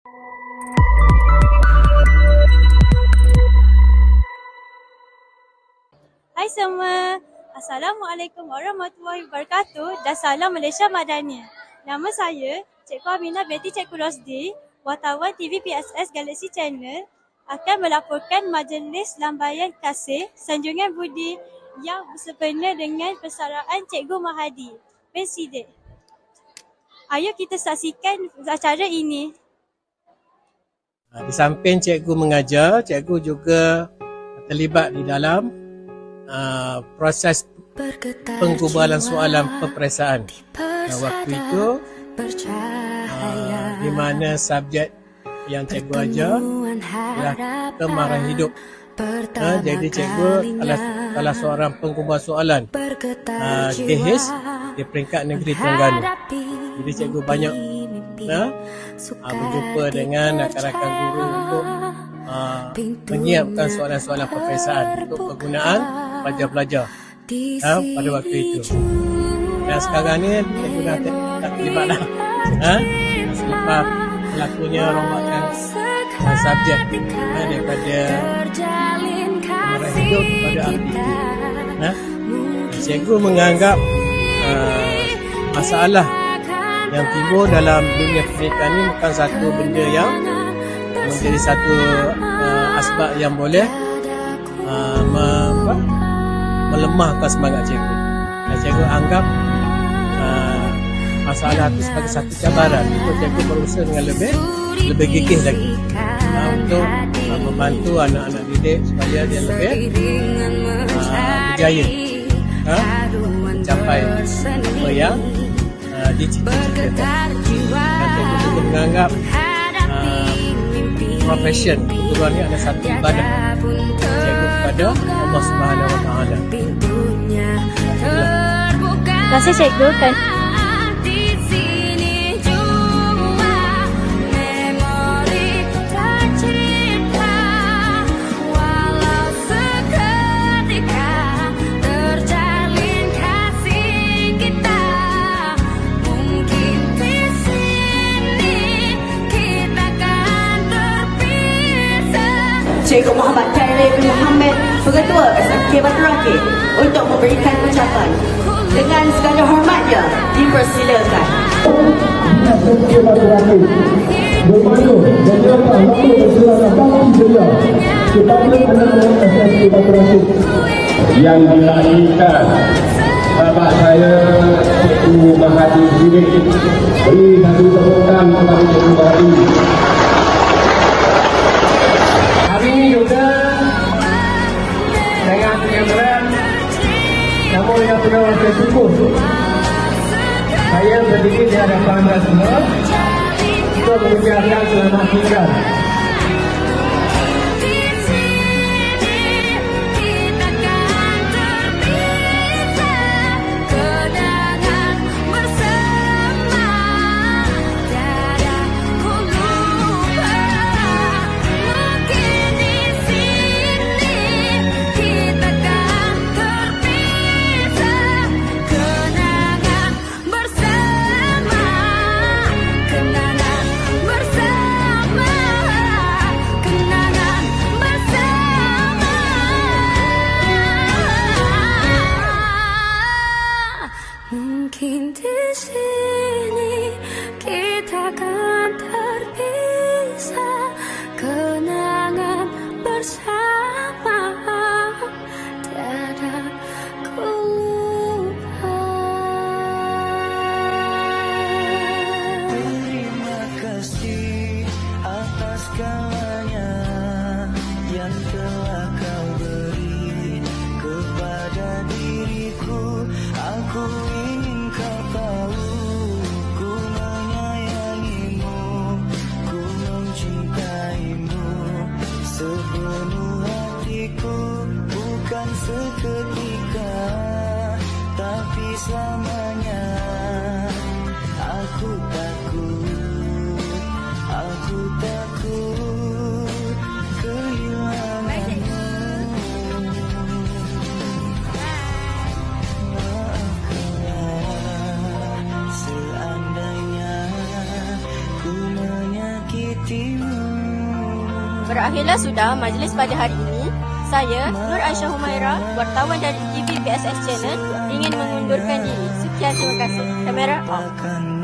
Hai semua. Assalamualaikum warahmatullahi wabarakatuh dan salam Malaysia Madani. Nama saya Cikgu Aminah binti Cikgu Rosdi, wartawan TV PSS Galaxy Channel akan melaporkan majlis lambaian kasih Sanjungan Budi yang bersempena dengan persaraan Cikgu Mahadi Siddiq. Ayo kita saksikan acara ini. Ha, Di samping cikgu mengajar, cikgu juga terlibat di dalam uh, proses penggubalan soalan peperiksaan. Dan waktu itu uh, di mana subjek yang cikgu ajar ialah kemarahan hidup. Ha, jadi cikgu adalah salah seorang penggubal soalan uh, KHIS di peringkat negeri Terengganu. Jadi cikgu banyak ha, uh, berjumpa dengan rakan-rakan guru untuk uh, menyiapkan soalan-soalan peperiksaan untuk penggunaan pelajar-pelajar ha, pada waktu itu. Dan sekarang ni cikgu dah tak, terlibat dah. Ha? Selepas berlakunya rombakan uh, subjek ha, daripada hidup kepada aktif. Ha? Cikgu menganggap uh, masalah yang timbul dalam dunia pendidikan ini bukan satu benda yang menjadi satu uh, asbab yang boleh uh, me, apa, melemahkan semangat cikgu. Dan cikgu anggap uh, masalah itu sebagai satu cabaran untuk cikgu berusaha dengan lebih lebih gigih lagi uh, untuk uh, membantu anak-anak didik supaya dia lebih uh, berjaya uh, mencapai apa yang uh, dicita-citakan. Dan cikgu juga menganggap uh, profession keguruan ini adalah satu ibadah cikgu kepada Allah Subhanahu Wa Taala. Terima kasih cikgu Cikgu Muhammad Khairul bin Muhammad Pengetua SMK Batu Rakit untuk memberikan ucapan. Dengan segala hormatnya, dipersilakan. Bermalu menyerahkan waktu persilangan bakti belia kepada anak-anak SSK Batu Rakit. yang dilahirkan bapak saya Cikgu Mahathir Sidik beri satu tepukan kepada Cikgu dengan kebenaran namun yang benar saya syukur saya berdiri di hadapan anda semua. Untuk mengucapkan selamat tinggal Mungkin di sini kita akan terpisah kenangan bersama tiada ku lupa. Terima kasih atas segalanya yang telah kau beri kepada diriku. Aku hatiku, bukan seketika tapi selamanya. Aku takut, aku takut kehilanganmu. Maafkanlah seandainya ku menyakiti Berakhirlah sudah majlis pada hari ini. Saya, Nur Aisyah Humaira, wartawan dari TV PSS Channel ingin mengundurkan diri. Sekian, terima kasih. Kamera off.